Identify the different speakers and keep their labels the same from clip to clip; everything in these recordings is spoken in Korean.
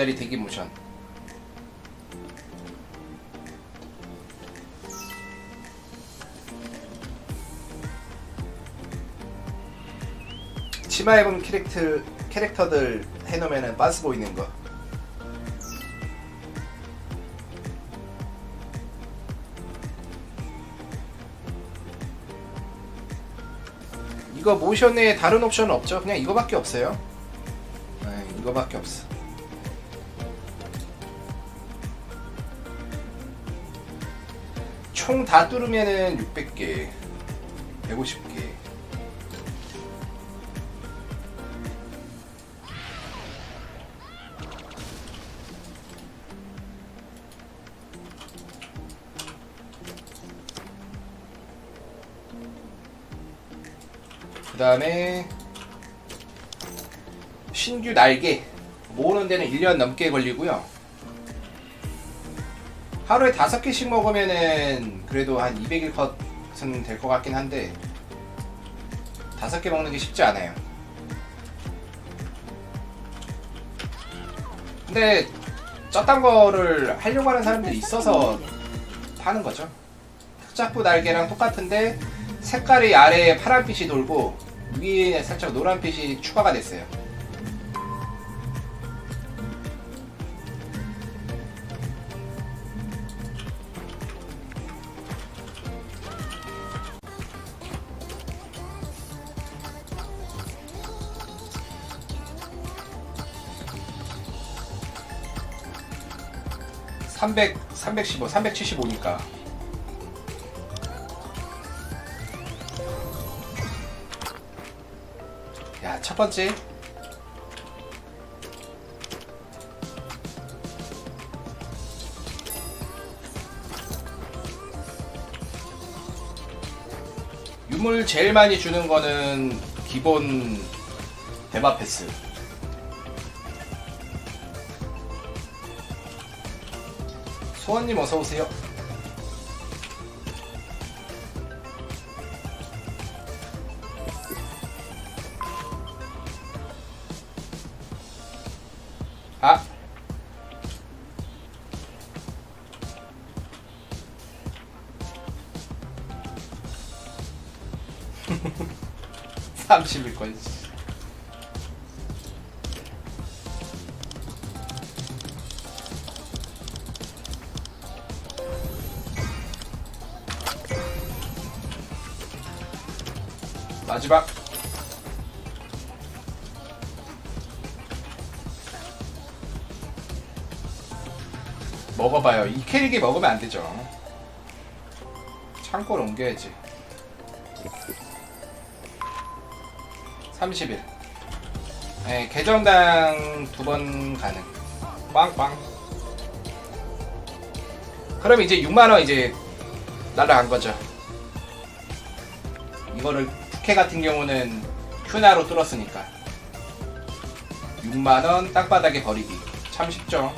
Speaker 1: 짜리 대기 모션 치마 입은 캐릭터 캐릭터들 해놓으면은 빤스 보이는 거. 이거 모션에 다른 옵션은 없죠? 그냥 이거밖에 없어요. 네, 이거밖에 없어. 총 다 뚫으면은 600개, 150개. 그 다음에 신규 날개 모으는 데는 1년 넘게 걸리고요. 하루에 5개씩 먹으면은 그래도 한 200일 컷은 될 것 같긴 한데 5개 먹는 게 쉽지 않아요. 근데 쪘단 거를 하려고 하는 사람들이 있어서 파는 거죠. 흑자부 날개랑 똑같은데 색깔이 아래에 파란빛이 돌고 위에 살짝 노란빛이 추가가 됐어요. 삼백, 315, 375니까 야, 첫 번째. 유물 제일 많이 주는 거는 기본 대마 패스. 소원님 어서 오세요. 아. 삼십일 건. 마지막. 먹어봐요. 이 캐릭이 먹으면 안 되죠. 창고로 옮겨야지. 30일. 네, 계정당 두 번 가능. 빵빵. 그럼 이제 6만원 이제 날라간 거죠. 이거를 부캐 같은 경우는 큐나로 뚫었으니까. 6만원 땅바닥에 버리기. 참 쉽죠.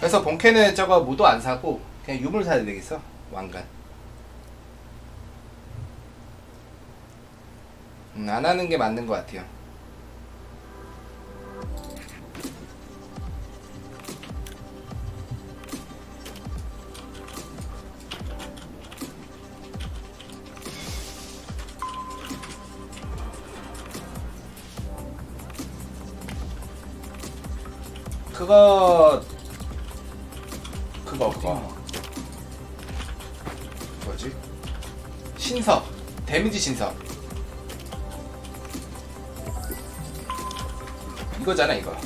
Speaker 1: 그래서 본캐는 저거 무도 안 사고 그냥 유물 사야 되겠어 왕관 음, 안 하는 게 맞는 것 같아요 그거 그거 그거. 뭐지? 신석 데미지 신석 이거잖아 이거.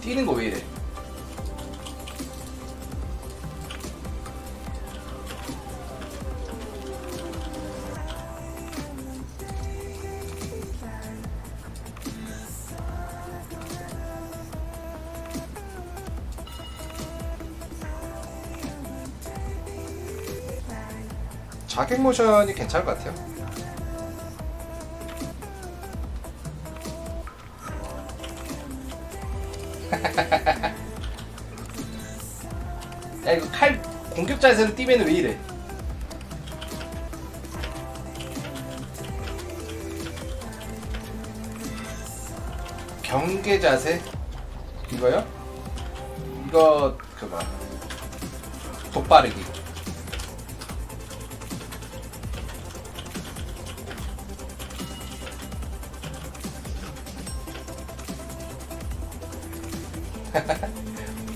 Speaker 1: 뛰는 거 왜 이래 자객 모션이 괜찮을 것 같아요. 야 이거 칼 공격자에서는 뛰면 왜 이래? 경계 자세 이거요? 이거 그거 돋바르기.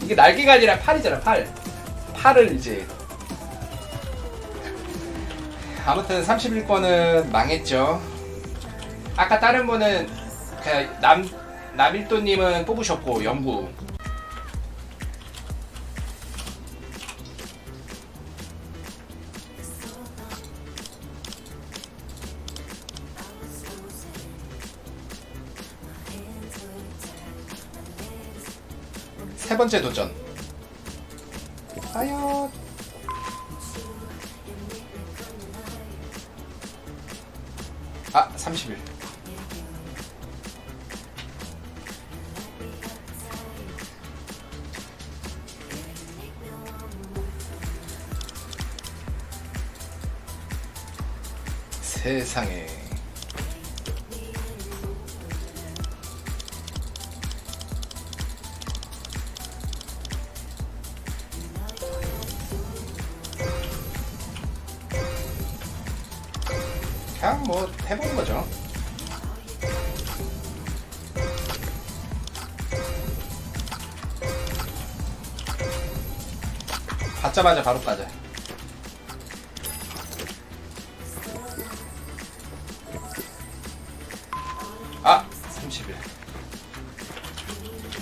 Speaker 1: 이게 날개가 아니라 팔이잖아 팔. 팔을 이제. 아무튼 31권은 망했죠. 아까 다른 분은 그남 남일도님은 뽑으셨고 연구 세 번째 도전. 과연. 아 30일. 세상에 그냥 뭐 해보는 거죠. 받자마자 바로 까자. 아, 30일.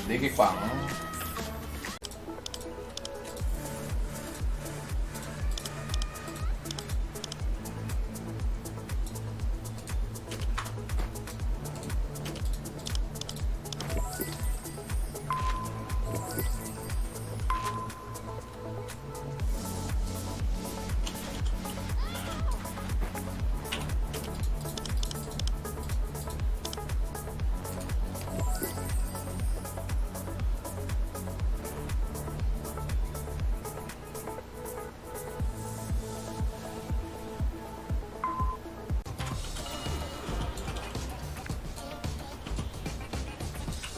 Speaker 1: 4개 꽝.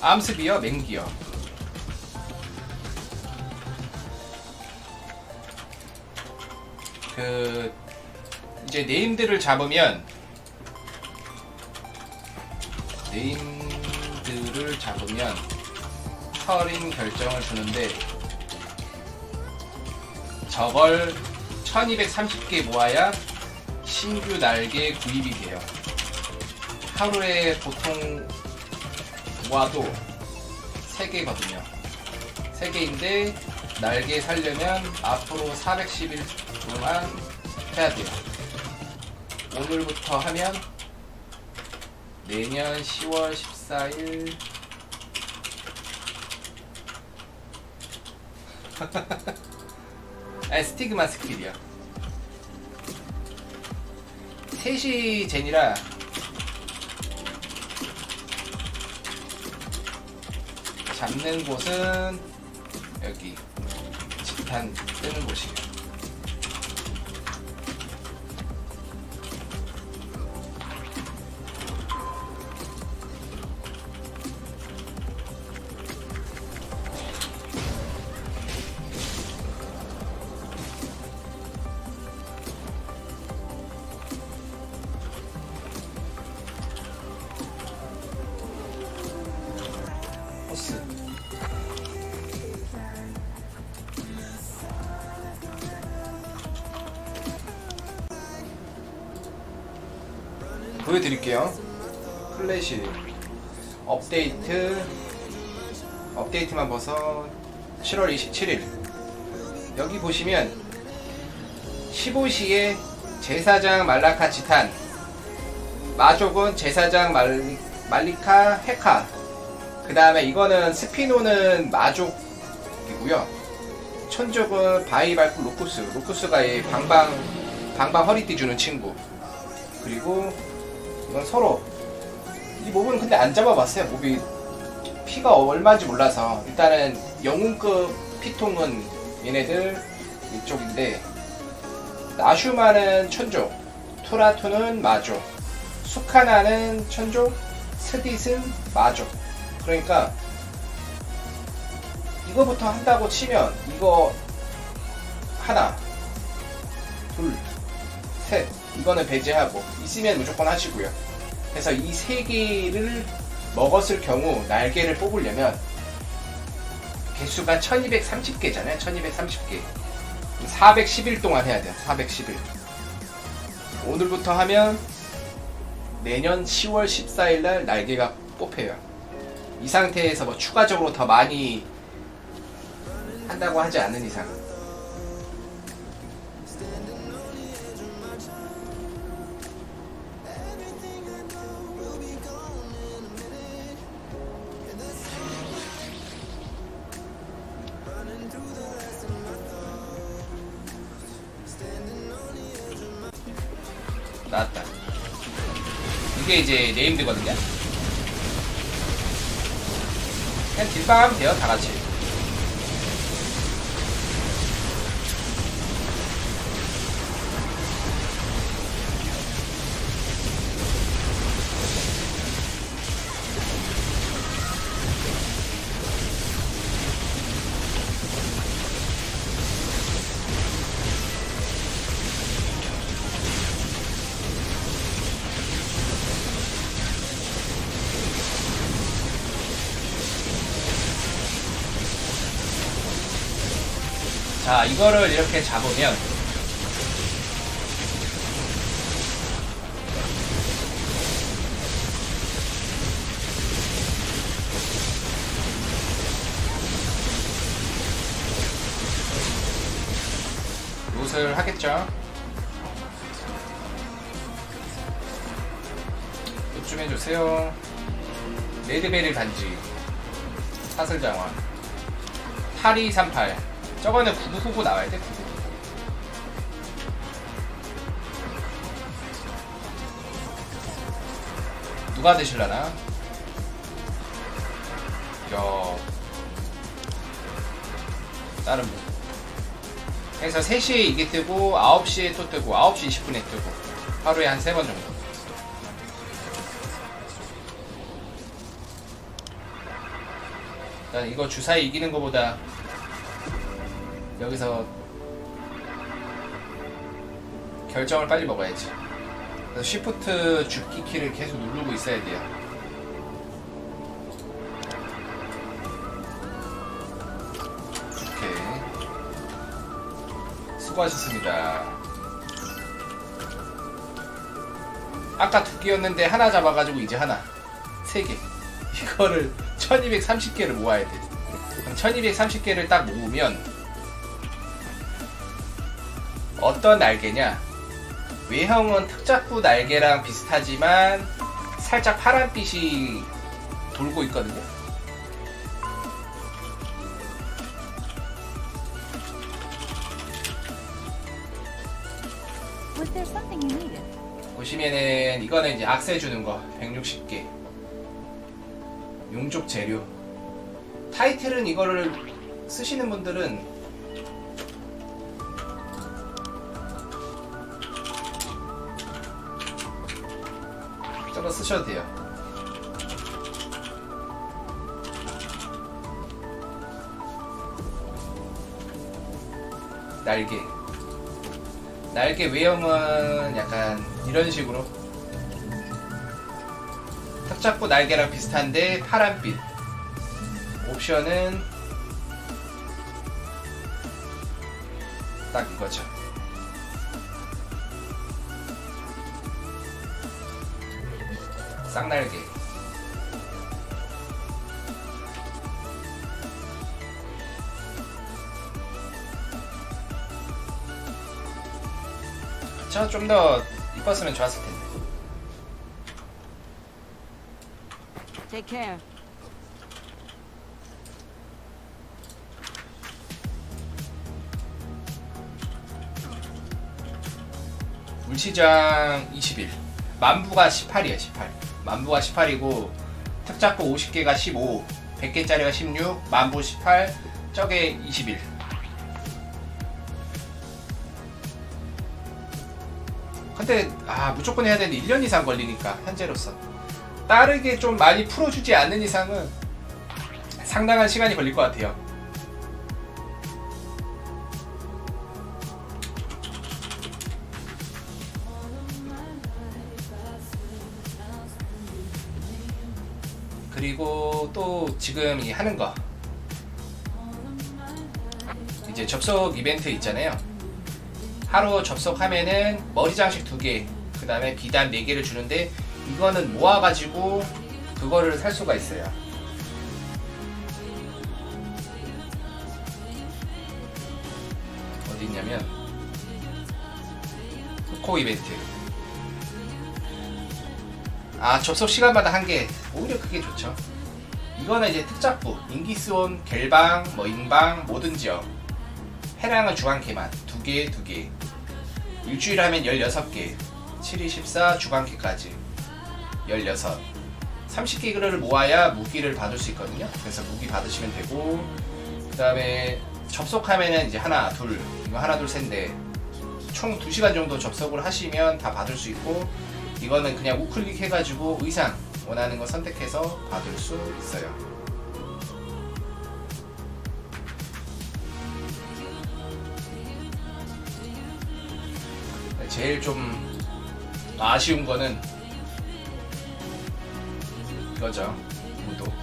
Speaker 1: 암습이요, 맹기요. 그 이제 네임들을 잡으면 네임들을 잡으면 서린 결정을 주는데 저걸 1230개 모아야 신규 날개 구입이 돼요. 하루에 보통 모아도 3개거든요. 3개인데 날개 살려면 앞으로 410일 동안 해야 돼요. 오늘부터 하면 내년 10월 14일 아 스티그마 스킬이야. 3시 젠이라 잡는 곳은 여기 집탄 뜨는 곳이에요. 보여드릴게요 플래시 업데이트 업데이트만 봐서 7월 27일 여기 보시면 15시에 제사장 말라카 지탄 마족은 제사장 말, 말리카 헤카 그 다음에 이거는 스피노는 마족이고요. 천족은 바이발프 로쿠스. 로쿠스가 이 방방 방방 허리띠 주는 친구. 그리고 이건 서로 이 몹은 근데 안 잡아봤어요. 몹이 피가 얼마인지 몰라서 일단은 영웅급 피통은 얘네들 이쪽인데 나슈마는 천족, 투라투는 마족, 수카나는 천족, 스딧은 마족. 그러니까 이거부터 한다고 치면 이거 하나 둘 셋 이거는 배제하고 있으면 무조건 하시고요. 그래서 이 세 개를 먹었을 경우 날개를 뽑으려면 개수가 1230개잖아요. 1230개. 410일 동안 해야 돼요. 410일. 오늘부터 하면 내년 10월 14일 날 날개가 뽑혀요. 이 상태에서 뭐 추가적으로 더 많이 한다고 하지 않는 이상 나왔다. 이게 이제 네임드거든요. 그냥 딜빵 하면 돼요 다같이 자 이거를 이렇게 잡으면 롯을 하겠죠? 롯좀 해주세요. 레드베리 반지. 사슬장화. 8238 저거는 9999 나와야 돼 9999. 누가 드실라나? 야 다른 분 그래서 3시에 이게 뜨고 9시에 또 뜨고 9시 20분에 뜨고 하루에 한 3번 정도 일단 이거 주사위 이기는 것보다 여기서 결정을 빨리 먹어야지. 그래서 쉬프트 죽기 키를 계속 누르고 있어야 돼요. 오케이. 수고하셨습니다. 아까 두 개였는데 하나 잡아가지고 이제 하나. 세 개. 이거를 1230개를 모아야 돼. 그럼 1230개를 딱 모으면 어떤 날개냐? 외형은 특작부 날개랑 비슷하지만 살짝 파란빛이 돌고 있거든요. 보시면은 이거는 이제 악세 주는 거 160개. 용족 재료. 타이틀은 이거를 쓰시는 분들은 저거 쓰셔도 돼요. 날개. 날개 외형은 약간 이런 식으로 탁 잡고 날개랑 비슷한데 파란빛 옵션은 딱 이거죠 쌍날개. 저좀더 이뻤으면 좋았을 텐데.
Speaker 2: Take care.
Speaker 1: 물시장 20일. 만부가 18이야 18 만부가 18이고 특작고 50개가 15 100개짜리가 16 만부 18 저게 21 근데 아 무조건 해야 되는데 1년 이상 걸리니까 현재로서 빠르게 좀 많이 풀어주지 않는 이상은 상당한 시간이 걸릴 것 같아요. 그리고 또 지금 이 하는 거 이제 접속 이벤트 있잖아요. 하루 접속하면은 머리 장식 두 개, 그 다음에 비단 네 개를 주는데 이거는 모아가지고 그거를 살 수가 있어요. 어디 있냐면 코 이벤트. 아 접속 시간마다 한 개. 오히려 그게 좋죠. 이거는 이제 특작부, 인기스온, 겔방, 뭐 인방, 모든 지역. 해랑은 주간캐만 두 개, 두 개. 일주일 하면 16개. 7, 2, 14 주간캐까지 16. 30개를 모아야 무기를 받을 수 있거든요. 그래서 무기 받으시면 되고 그 다음에 접속하면은 이제 하나, 둘, 이거 하나, 둘, 셋인데 총 2시간 정도 접속을 하시면 다 받을 수 있고 이거는 그냥 우클릭 해가지고 의상 원하는 거 선택해서 받을 수 있어요. 제일 좀 아쉬운 거는 이거죠. 무도.